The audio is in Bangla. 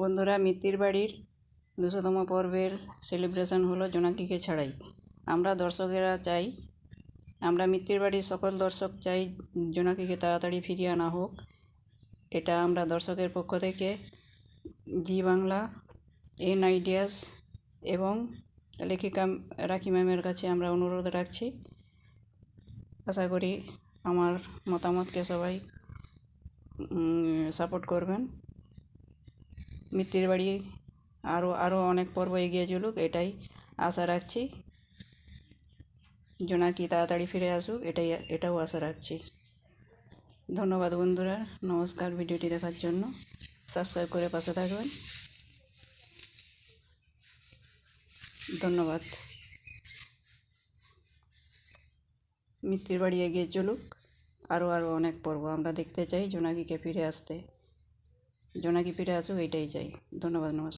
বন্ধুরা, মিত্তির বাড়ির দুশোতম পর্বের সেলিব্রেশন হলো জোনাকিকে ছাড়াই। আমরা দর্শকেরা চাই, আমরা মিত্তির বাড়ির সকল দর্শক চাই জোনাকিকে তাড়াতাড়ি ফিরিয়ে আনা হোক। এটা আমরা দর্শকের পক্ষ থেকে জি বাংলা, এন আইডিয়াস এবং লেখিকা রাখি ম্যামের কাছে আমরা অনুরোধ রাখছি। আশা করি আমার মতামতকে সবাই সাপোর্ট করবেন। মিত্তির বাড়ি আরও আরও অনেক পর্ব এগিয়ে চলুক, এটাই আশা রাখছি। জোনাকি, তাড়াতাড়ি ফিরে আসুক, এটাই, এটাও আশা রাখছি। ধন্যবাদ বন্ধুরা, নমস্কার ভিডিওটি দেখার জন্য। সাবস্ক্রাইব করে পাশে থাকবেন। ধন্যবাদ। মিত্তির বাড়ি এগিয়ে চলুক আরও আরও অনেক পর্ব আমরা দেখতে চাই জোনাকিকে ফিরে আসতে। জোনাকি ফিরে আসো এটাই চাই। ধন্যবাদ নমস্কার।